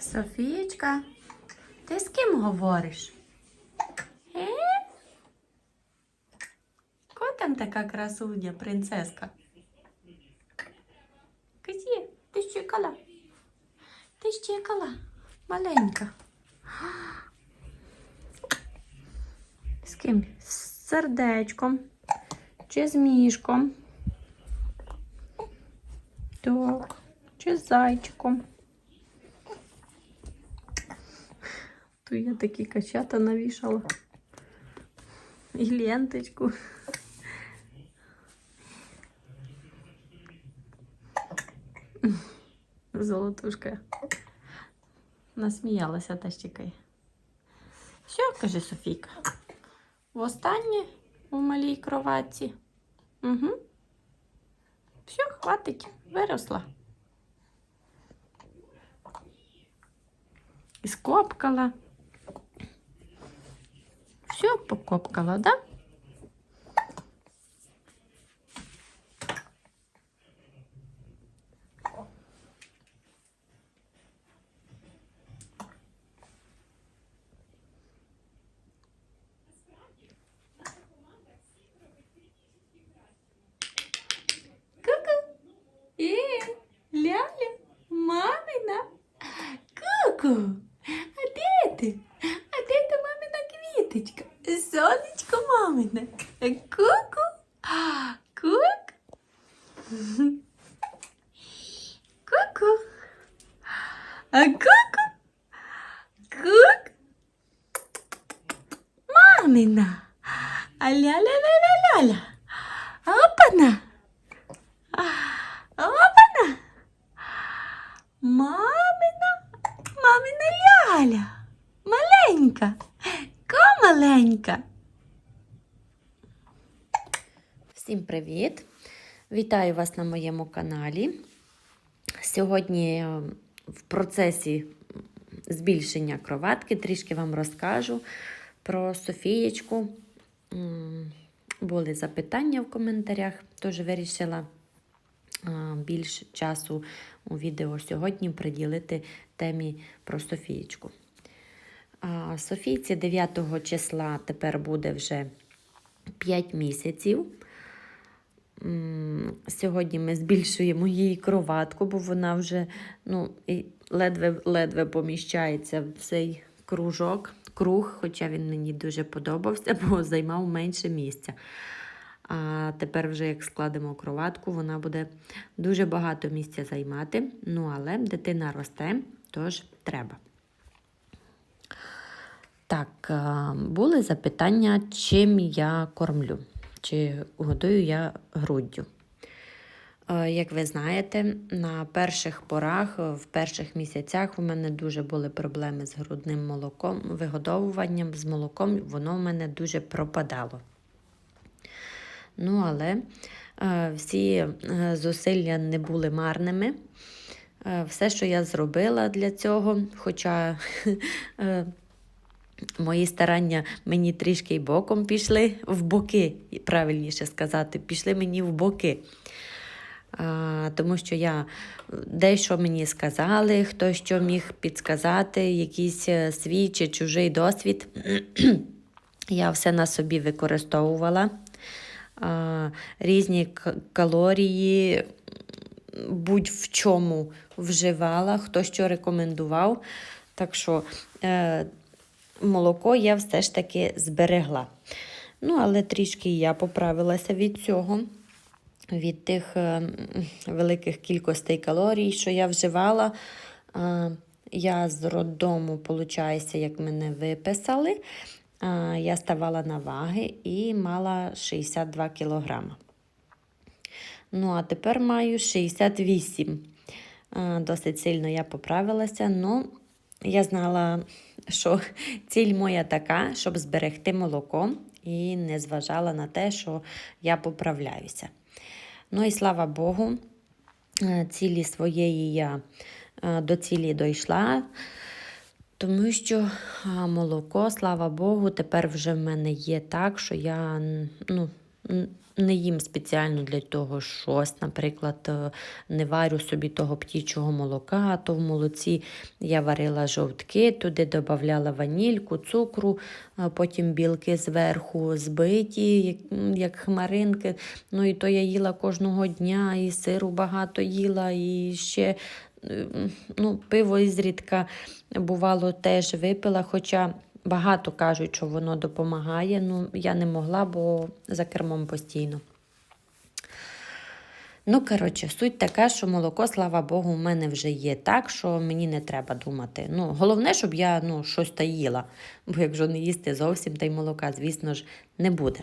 Софієчка, ти з ким говориш? Е? Ко там така красуня, принцеска? Кизі, ти щекала? Ти щекала? Маленька. З ким? З сердечком чи з мішком? Так, чи з зайчиком? То я такі качата навішала. І ленточку. Золотушка. Насміялася та щекає. Все, каже Софійка. Востаннє у малій кроватці. Угу. Все, хватить, виросла. І скопкала. Все покопкала, да? Ку-ку. Ку-ку. А ку-ку. Кук. Мамина. А ля-ля-ля-ля-ля-ля. Опана. Опана. Мамина, мамина ляля. Маленька. Ко маленька. Всім привіт! Вітаю вас на моєму каналі. Сьогодні е, в процесі збільшення кроватки трішки вам розкажу про Софієчку. Були запитання в коментарях, тож вирішила а, більш часу у відео сьогодні приділити темі про Софієчку. Софійці 9 числа тепер буде вже 5 місяців. Сьогодні ми збільшуємо її кроватку, бо вона вже ну, ледве-ледве поміщається в цей кружок, круг, хоча він мені дуже подобався, бо займав менше місця. А тепер, вже як складемо кроватку, вона буде дуже багато місця займати. Ну, але дитина росте, тож треба. Так, були запитання, чим я кормлю, чи годую я груддю. Е, Як ви знаєте, на перших порах, в перших місяцях у мене дуже були проблеми з грудним молоком, вигодовуванням з молоком, воно в мене дуже пропадало. Ну, але е, всі е, зусилля не були марними. Все, що я зробила для цього, хоча мої старання мені трішки й боком пішли в боки, правильніше сказати, пішли мені в боки. А, тому що я дещо мені сказали, хто що міг підсказати, якийсь е, свій чи чужий досвід. я все на собі використовувала. А, різні калорії, будь-в чому вживала, хто що рекомендував. Так що е, молоко я все ж таки зберегла. Ну, але трішки я поправилася від цього, від тих е, великих кількостей калорій, що я вживала. Е, я з роддому, виходить, як мене виписали, е, я ставала на ваги і мала 62 кілограма. Ну, а тепер маю 68. Е, Досить сильно я поправилася. Ну, я знала, що ціль моя така, щоб зберегти молоко і не зважала на те, що я поправляюся. Ну і слава Богу, е, цілі своєї я е, до цілі дійшла. Тому що молоко, слава Богу, тепер вже в мене є так, що я ну, не їм спеціально для того щось. Наприклад, е, не варю собі того птічого молока, то в молоці я варила жовтки, туди додавала ванільку, цукру, потім білки зверху збиті, як, як хмаринки. Ну і то я їла кожного дня, і сиру багато їла, і ще е, ну, пиво ізрідка бувало теж випила, хоча. Багато кажуть, що воно допомагає. Ну, я не могла, бо за кермом постійно. Ну, коротше, суть така, що молоко, слава Богу, у мене вже є так, що мені не треба думати. Ну, головне, щоб я ну, щось та їла. Бо якщо не їсти зовсім та й молока, звісно ж, не буде.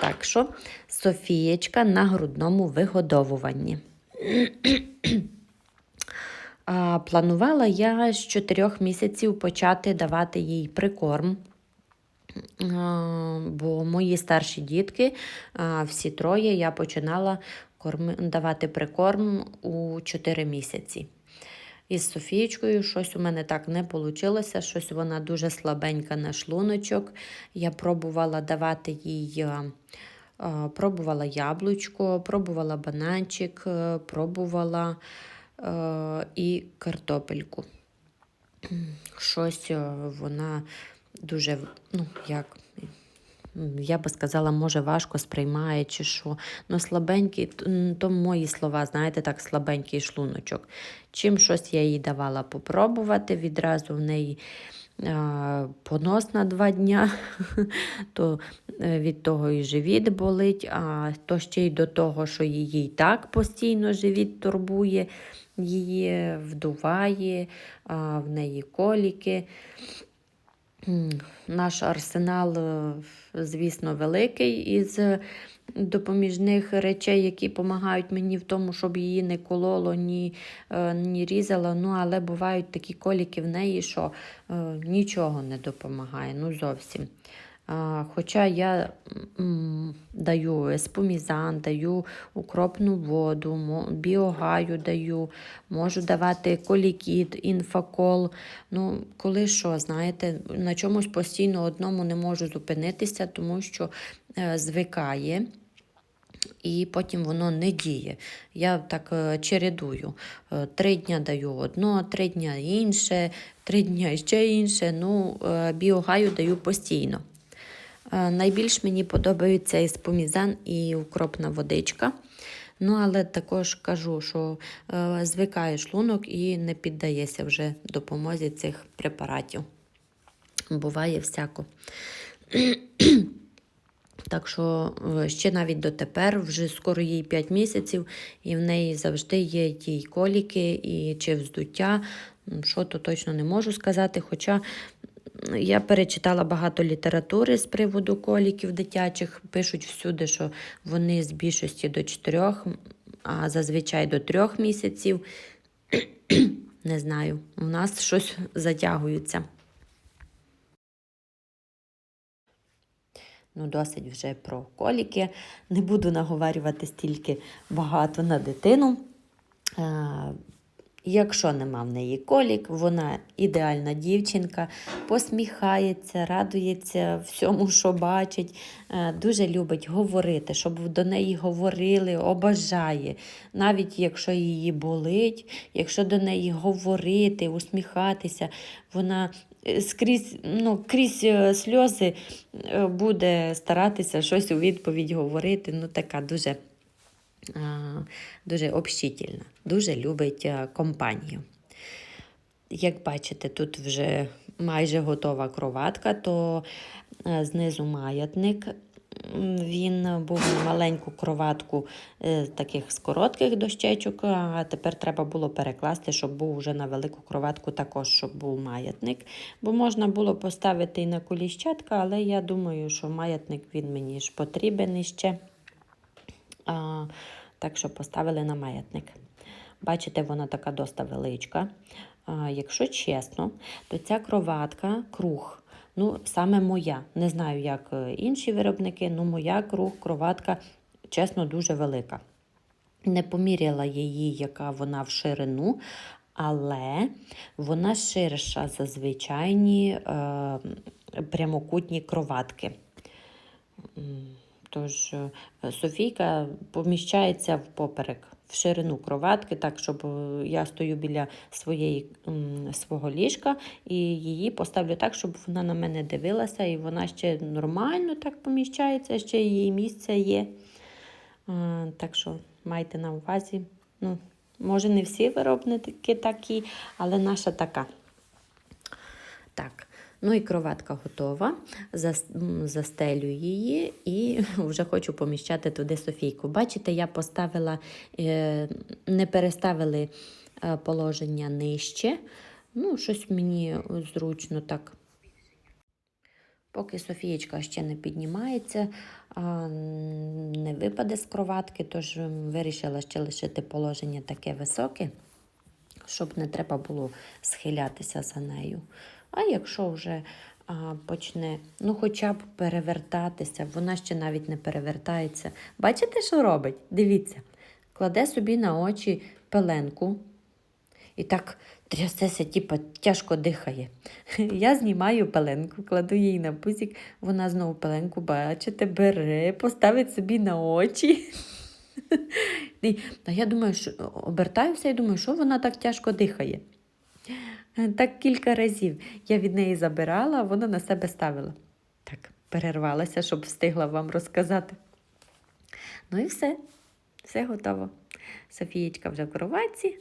Так що, Софієчка на грудному вигодовуванні. Планувала я з 4 місяців почати давати їй прикорм. Бо мої старші дітки, всі троє, я починала давати прикорм у 4 місяці. Із Софієчкою щось у мене так не вийшло, щось вона дуже слабенька на шлуночок. Я пробувала давати їй. Пробувала яблучко, пробувала бананчик, е, пробувала і картопельку. Щось е, вона дуже, ну, як, я би сказала, може, важко сприймає чи що. Ну, слабенький, то мої слова, знаєте, так, слабенький шлуночок. Чим щось я їй давала попробувати, відразу в неї е, понос на два дня, то е, від того і живіт болить, а то ще й до того, що її і так постійно живіт турбує, її вдуває, в неї коліки. Наш арсенал, е, звісно, великий із е, допоміжних речей, які допомагають мені в тому, щоб її не кололо, ні, е, ні різало. Ну, але бувають такі коліки в неї, що е, нічого не допомагає, ну зовсім. Хоча я м, даю еспомізан, даю укропну воду, біогаю даю, можу давати колікіт, інфакол. Ну, коли що, знаєте, на чомусь постійно одному не можу зупинитися, тому що е, звикає. І потім воно не діє. Я так е, чередую. Е, Три дня даю одно, три дня інше, три дня ще інше. Ну, е, біогаю даю постійно. Найбільш мені подобаються і спомізан, і укропна водичка. Ну, але також кажу, що звикає шлунок і не піддається вже допомозі цих препаратів. Буває всяко. Так що е, ще навіть дотепер, вже скоро їй 5 місяців, і в неї завжди є ті коліки, і чи вздуття. Що то точно не можу сказати. Хоча я перечитала багато літератури з приводу коліків дитячих. Пишуть всюди, що вони з більшості до 4, а зазвичай до 3 місяців. Не знаю, у нас щось затягується. Ну, досить вже про коліки. Не буду наговарювати стільки багато на дитину. Якщо нема в неї колік, вона ідеальна дівчинка, посміхається, радується всьому, що бачить, е, дуже любить говорити, щоб до неї говорили, обажає. Навіть якщо її болить, якщо до неї говорити, усміхатися, вона е, скрізь, ну, крізь е, сльози буде старатися щось у відповідь говорити. Ну, така дуже дуже общительна, дуже любить компанію. Як бачите, тут вже майже готова кроватка, то е, знизу маятник. Він був на маленьку кроватку е, таких з коротких дощечок, а тепер треба було перекласти, щоб був вже на велику кроватку також, щоб був маятник. Бо можна було поставити і на коліщатка, але я думаю, що маятник він мені ж потрібен іще. Так що поставили на маятник. Бачите, вона така доста величка. Якщо чесно, то ця кроватка круг. Ну, саме моя. Не знаю, як е, інші виробники, але моя круг, кроватка, чесно, дуже велика. Не поміряла її, яка вона в ширину, але вона ширша за звичайні е, прямокутні кроватки. Тож е, Софійка поміщається впоперек, в ширину кроватки, так, щоб е, я стою біля своєї, свого ліжка і її поставлю так, щоб вона на мене дивилася, і вона ще нормально так поміщається, ще її місце є. Е, Так що майте на увазі. Ну, може, не всі виробники такі, але наша така. Так, ну і кроватка готова. Зас- Застелю її і вже хочу поміщати туди Софійку. Бачите, я поставила, е, не переставили е, положення нижче. Ну, щось мені зручно так. Поки Софієчка ще не піднімається, не випаде з кроватки, тож вирішила ще лишити положення таке високе, щоб не треба було схилятися за нею. А якщо вже а, почне, ну хоча б перевертатися, вона ще навіть не перевертається. Бачите, що робить? Дивіться, кладе собі на очі пеленку і так трясеся, типа тяжко дихає. Я знімаю пеленку, кладу їй на пузик, вона знову пеленку, бачите, бере, поставить собі на очі. А я думаю, що обертаюся і думаю, що вона так тяжко дихає. Так кілька разів я від неї забирала, а вона на себе ставила. Так, перервалася, щоб встигла вам розказати. Ну і все, все готово. Софієчка вже в кроватці.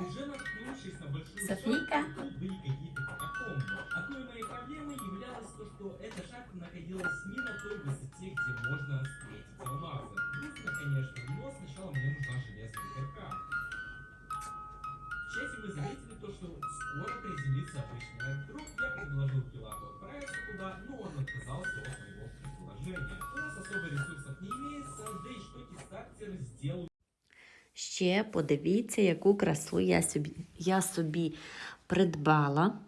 Уже Ще подивіться, яку красу я собі, я собі придбала.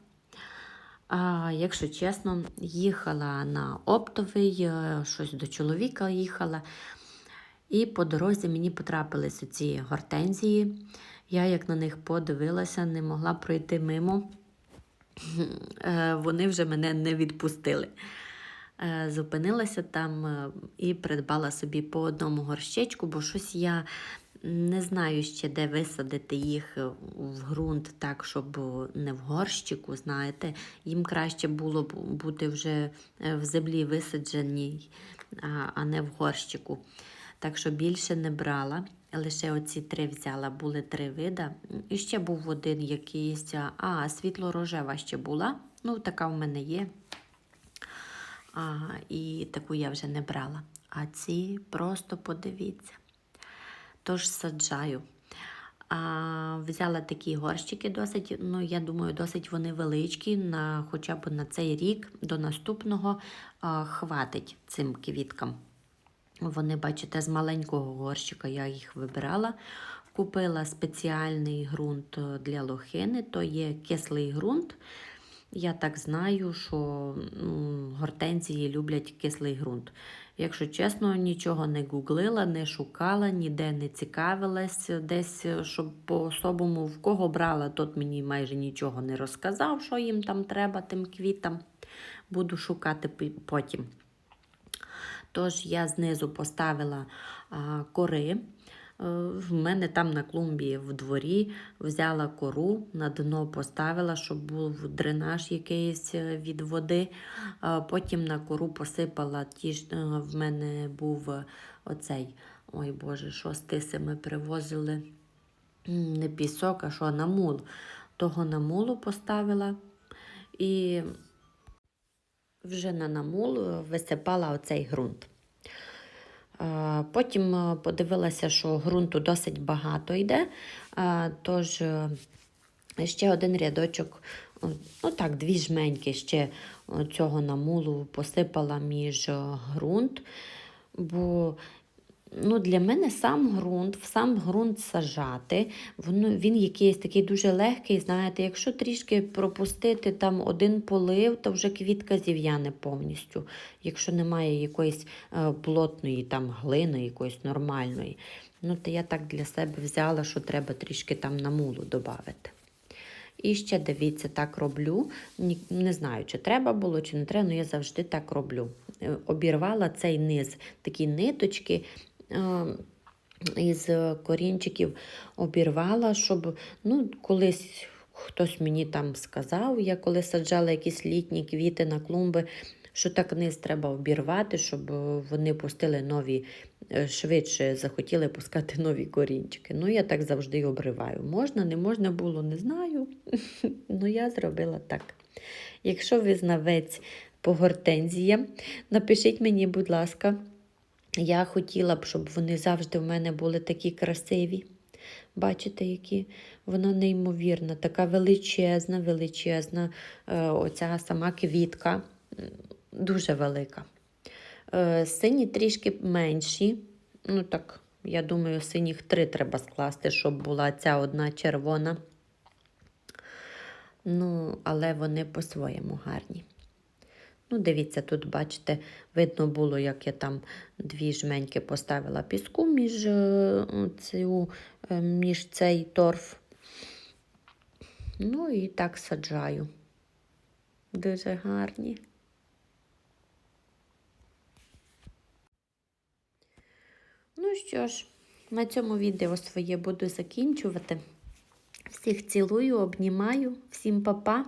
А, якщо чесно, їхала на оптовий, е, щось до чоловіка їхала. І по дорозі мені потрапились ці гортензії. Я, як на них подивилася, не могла пройти мимо. Е, Вони вже мене не відпустили. Е, Зупинилася там і придбала собі по одному горщечку, бо щось я не знаю ще, де висадити їх в ґрунт так, щоб не в горщику, знаєте. Їм краще було б бути вже е, в землі висадженій, а- не в горщику. Так що більше не брала. Лише оці три взяла, були три вида. І ще був один якийсь, а, світло-рожева ще була. Ну, така в мене є. А, і таку я вже не брала. А ці просто подивіться. Тож саджаю. А, взяла такі горщики досить, ну я думаю, досить вони величкі, на, хоча б на цей рік до наступного а, хватить цим квіткам. Вони, бачите, з маленького горщика я їх вибирала. Купила спеціальний ґрунт для лохини, то є кислий ґрунт. Я так знаю, що м, гортензії люблять кислий ґрунт. Якщо чесно, нічого не гуглила, не шукала, ніде не цікавилась десь, щоб по-особому в кого брала, тот мені майже нічого не розказав, що їм там треба тим квітам. Буду шукати потім. Тож я знизу поставила кори. Е, В мене там на клумбі в дворі взяла кору, на дно поставила, щоб був дренаж якийсь е, від води. Потім на кору посипала ті е, в мене був е, оцей. Ой Боже, що з тиси ми привозили не пісок, а що намул. Того намулу поставила. І вже на намул е, висипала оцей ґрунт. Е, Потім е, подивилася, що ґрунту досить багато йде, е, тож ще один рядочок, ну так, дві жменьки ще цього намулу посипала між ґрунт, бо ну, для мене сам ґрунт, сам ґрунт сажати, воно, він якийсь такий дуже легкий, знаєте, якщо трішки пропустити там один полив, то вже квітка зів'яне повністю. Якщо немає якоїсь е, плотної там глини, якоїсь нормальної. Ну, то я так для себе взяла, що треба трішки там намулу додати. І ще дивіться, так роблю. Не знаю, чи треба було, чи не треба, але я завжди так роблю. Е, Обірвала цей низ, такі ниточки. Е, Із корінчиків обірвала, щоб ну, колись хтось мені там сказав, я коли саджала якісь літні квіти на клумби, що так низ треба обірвати, щоб е, вони пустили нові, е, швидше захотіли пускати нові корінчики. Ну, я так завжди обриваю. Можна, не можна було, не знаю. Ну, я зробила так. Якщо ви знавець по гортензіям, напишіть мені, будь ласка. Я хотіла б, щоб вони завжди в мене були такі красиві. Бачите, які вона неймовірна, така величезна, величезна. Е, оця сама квітка дуже велика. Е, сині трішки менші. Ну так, я думаю, синіх три треба скласти, щоб була ця одна червона. Ну, але вони по-своєму гарні. Ну, дивіться, тут, бачите, видно було, як я там дві жменьки поставила піску між, е, цю, е, між цей торф. Ну і так саджаю. Дуже гарні. Ну що ж, на цьому відео своє буду закінчувати. Всіх цілую, обнімаю, всім па-па.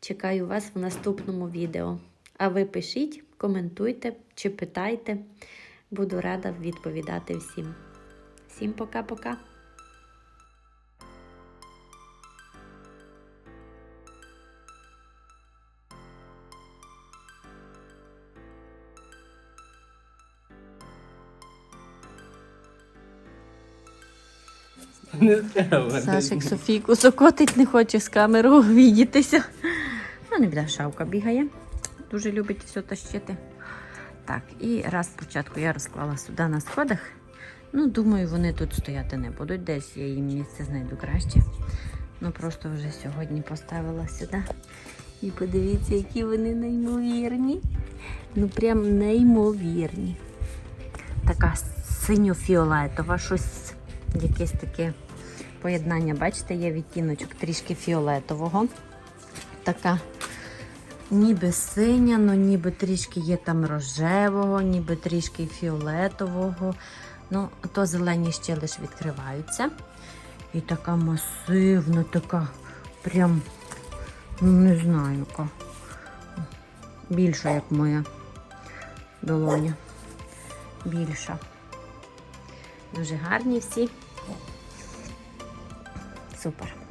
Чекаю вас в наступному відео. А ви пишіть, коментуйте чи питайте. Буду рада відповідати всім. Всім пока-пока. Не треба. Сашик Софійку сокотить, не хоче з камерою відітися. Ну, не біда, шавка бігає. Дуже любить все тащити. Так, і раз спочатку я розклала сюди на сходах. Ну, думаю, вони тут стояти не будуть. Десь я їм місце знайду краще. Ну, просто вже сьогодні поставила сюди. І подивіться, які вони неймовірні. Ну, прям неймовірні. Така синьо-фіолетова, щось якесь таке поєднання. Бачите, є відтіночок трішки фіолетового. Така ніби синя, ну ніби трішки є там рожевого, ніби трішки фіолетового. Ну, то зелені ще лише відкриваються. І така масивна, така прям, ну не знаю, яка. Більша, як моя долоня. Більша. Дуже гарні всі. Супер.